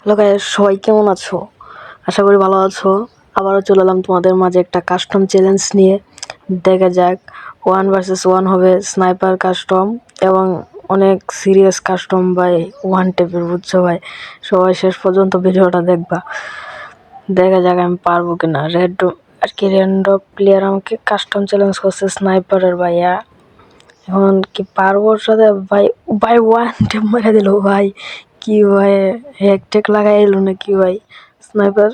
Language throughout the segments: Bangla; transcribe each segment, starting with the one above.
হ্যালো গাইস সবাই কেমন আছো? আশা করি ভালো আছো। আবারও চলে এলাম তোমাদের মাঝে একটা কাস্টম চ্যালেঞ্জ নিয়ে। দেখা যাক ওয়ান ভার্সেস ওয়ান হবে স্নাইপার কাস্টম এবং অনেক সিরিয়াস কাস্টম ভাই ওয়ান টেপের বুঝছ ভাই? সবাই শেষ পর্যন্ত ভিডিওটা দেখবা। দেখা যাক আমি পারব কিনা। রেড আর কি র্যান্ডম প্লেয়ার আমাকে কাস্টম চ্যালেঞ্জ করছে স্নাইপারের ভাইয়া। এখন কি পারব সাথে? ভাই ভাই ওয়ান টেপ মেরে দিল, ভাই। কি ভাই হ্যাক টেক লাগাই এলো না কি ভাই? স্নাইপার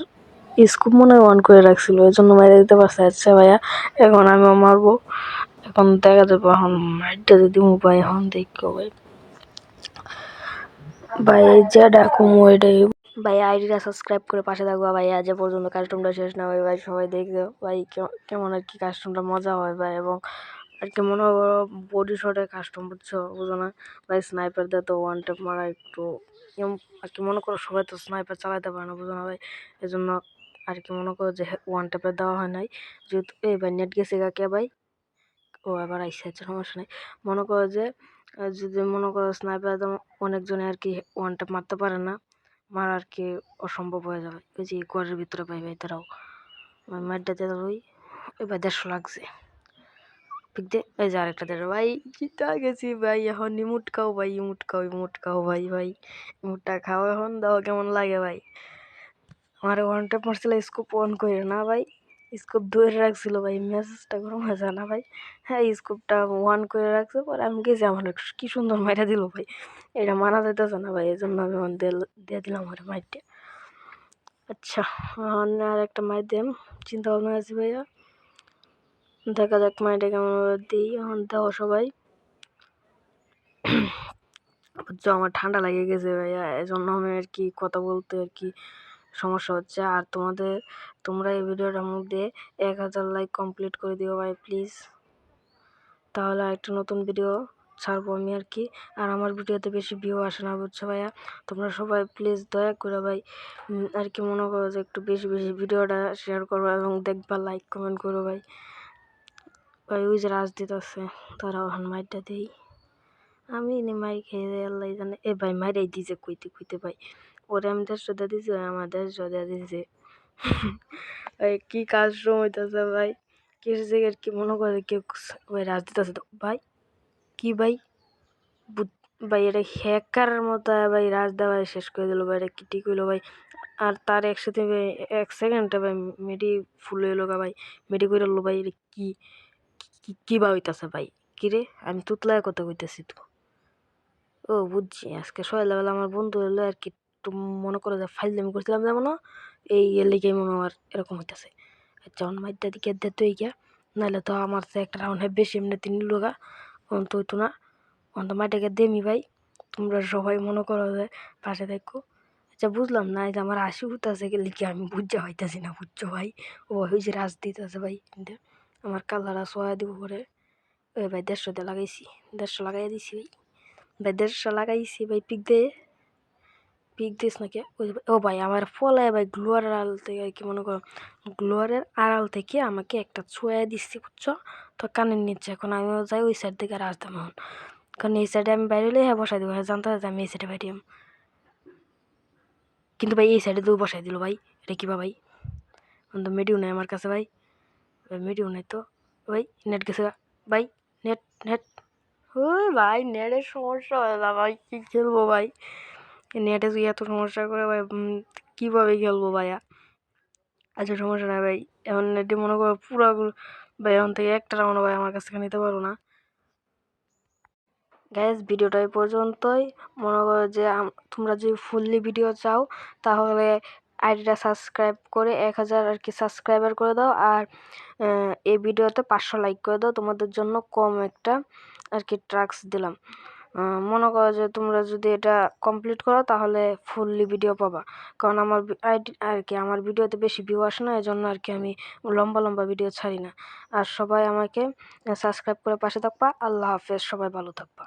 স্কুপ মনে হয় অন করে রাখছিল ওই জন্য মেরে দিতে পারছে। আচ্ছা ভাইয়া, এখন আমিও মারবো। এখন দেখা যাবে, এখন মাইরটা যদি ভাই এখন দেখো ভাই। ভাই যা ডাকুম ওইটাই ভাই, আইডিটা সাবস্ক্রাইব করে পাশে থাকব ভাই, আজ পর্যন্ত কাস্টমটা শেষ না হয় ভাই, সবাই দেখবে। ভাই কেমন আর কি কাস্টমটা মজা হয় ভাই, এবং আর কি মনে করো বডি শটের কাস্টম বুঝছ? বুঝো না? ভাই স্নাইপার দিয়ে তো ওয়ান টেপ মারা একটু আর কি মনে করো সবাই তো স্নাইপার চালাতে পারে না, বুঝো না ভাই? এই জন্য আর কি মনে করো যে ওয়ান টেপে দেওয়া হয় নাই। যেহেতু এই ভাই নেট গেছে কে ভাই? ও আবার আইসে আছে, সমস্যা নেই। মনে করো যে যদি মনে করো স্নাইপার অনেকজনে আর কি ওয়ান টেপ মারতে পারে না, মার আর কি অসম্ভব হয়ে যাবে। ওই যে ঘরের ভিতরে পাই ভাই তারাও মারটা দিয়ে ওই এবার দেড়শো লাগছে। পিক দে যে আরেকটা দেড় ভাই। জিতা গেছি ভাই, এখন ইমুট খাও ভাই ইমুট খাও ইমুট খাও ভাই ভাই। ইমুটটা খাও এখন দাও কেমন লাগে ভাই। আমার ওয়ান টেপ মারছিল স্কোপ অন করে, না ভাই? স্কোপ ধরে রাখছিল ভাই মেসেজটা হয়ে যায় না ভাই। হ্যাঁ স্কোপটা ওয়ান করে রাখছে, পরে আমি গেছি আমার কী সুন্দর মাইরা দিল ভাই। এটা মানা যেতেছে না ভাই এই জন্য আমি দিয়ে দিলাম আমার মাইরটা আচ্ছা আর একটা মাইর দিলাম চিন্তা ভাবনা আছি ভাইয়া। দেখা যাক মাইটা কেমন দিই। এখন দেওয়া সবাই। বুঝছ, আমার ঠান্ডা লেগে গেছে ভাইয়া, এজন্য আমি আর কি কথা বলতে আর কি সমস্যা হচ্ছে। আর তোমাদের, তোমরা এই ভিডিওটার মধ্যে এক হাজার লাইক কমপ্লিট করে দিও ভাই প্লিজ তাহলে একটা নতুন ভিডিও ছাড়বো আমি আর কি। আর আমার ভিডিওতে বেশি ভিউ আসে না, বুঝছ ভাইয়া? তোমরা সবাই প্লিজ দয়া করে ভাই আর কি মনে করো যে একটু বেশি বেশি ভিডিওটা শেয়ার করব এবং দেখবা লাইক কমেন্ট করো ভাই। ভাই ওই যে রাজদীত আছে, তারা ওখান মাইরটা দিই। আমি নি মাই খেয়ে আল্লাহ জানে, এ ভাই মাইরাই দিছে কইতে কইতে ভাই। ওরে আমি দেড়শো দিয়ে দিছি ভাই আমার দেড়শো দিয়ে দিছে। ভাই কি কাজ হইতেছে ভাই, কিসের জায়গায় কি মনে করে কেউ ওই রাজদীত আছে ভাই, কি ভাই? ভাই, এটা হ্যাকার মতো ভাই রাজদা ভাই শেষ করে দিল ভাই, এটা কি ঠিক ভাই? আর তার একসাথে এক সেকেন্ডে ভাই, মেডি ফুল হইল ভাই, মেডি করে ভাই, এটা কি? কি বা হইতাছে ভাই? কিরে আমি তুতলায় কথা কইতেছি তো। ও, বুঝছি। আজকে সকালবেলা আমার বন্ধু হলো আর কি, একটু মনে করো যে ফাইল দামি করছিলাম যেমন এই লিগে মনে আমার এরকম হইতেছে। আচ্ছা অন মাইটা দিকে দে তুই গিয়া। নাহলে তো আমার তো একটা রাউন্ড বেশি, এমনি তিন লোগা অন তো হইতো না। অন তো মাইটাকে দেমি ভাই। তোমরা সবাই মনে করো যে পাশে দেখো আচ্ছা বুঝলাম না যে আমার হাসি উঠতেছে গেলে কি আমি বুঝতে হইতেছি না, বুঝছ ভাই? ও যে রাজনীতি আছে ভাই আমার কালারা সোয়া দিব করে ওই ভাই দেড়শো দিয়ে লাগাইছি, দেড়শো লাগাই দিছি ভাই। ভাই দেড়শো লাগাইছি ভাই, পিক দিয়ে পিক দিস নাকি? ও ভাই, আমার ফলায় ভাই গ্লোয়ারের আড়াল থেকে আর কি, মনে করো, গ্লোয়ারের আড়াল থেকে আমাকে একটা ছোঁয়া দিচ্ছি বুঝছ? তো কানের নিচ্ছে এখন আমিও যাই ওই সাইড থেকে আর আসতাম এখন। কারণ এই সাইডে আমি বাইরে হ্যাঁ বসাই দেবো হ্যাঁ জানতে আমি এই সাইডে বাইরে কিন্তু ভাই এই সাইডে তো বসাই দিল ভাই এটা কী ভাই। তো মেডিও নেই আমার কাছে ভাই। মেডিও নেই তো ভাই নেট গেছে ভাই নেট নেট ওই ভাই নেটের সমস্যা হয় না ভাই কী খেলব ভাই নেটে তুই এত সমস্যা করে ভাই কীভাবে খেলব ভাইয়া আচ্ছা সমস্যা নাই ভাই এখন নেটে মনে করো পুরো ভাই এখন থেকে একটা রাউন্ড ভাই আমার কাছ থেকে নিতে পারব না গ্যাস ভিডিওটা এই পর্যন্তই। মনে করো যে তোমরা যদি ফুললি ভিডিও চাও, তাহলে আইডিটা সাবস্ক্রাইব করে এক হাজার আর কি সাবস্ক্রাইবার করে দাও। আর এই ভিডিওতে পাঁচশো লাইক করে দাও। তোমাদের জন্য কম একটা আর কি ট্রাক্স দিলাম। মনে করো যে তোমরা যদি এটা কমপ্লিট করো তাহলে ফুললি ভিডিও পাবা। কারণ আমার আইডি, আর কি আমার ভিডিওতে বেশি ভিউ আসে না এই জন্য আর কি আমি লম্বা লম্বা ভিডিও ছাড়ি না। আর সবাই আমাকে সাবস্ক্রাইব করে পাশে থাকবা। আল্লাহ হাফেজ, সবাই ভালো থাকবা।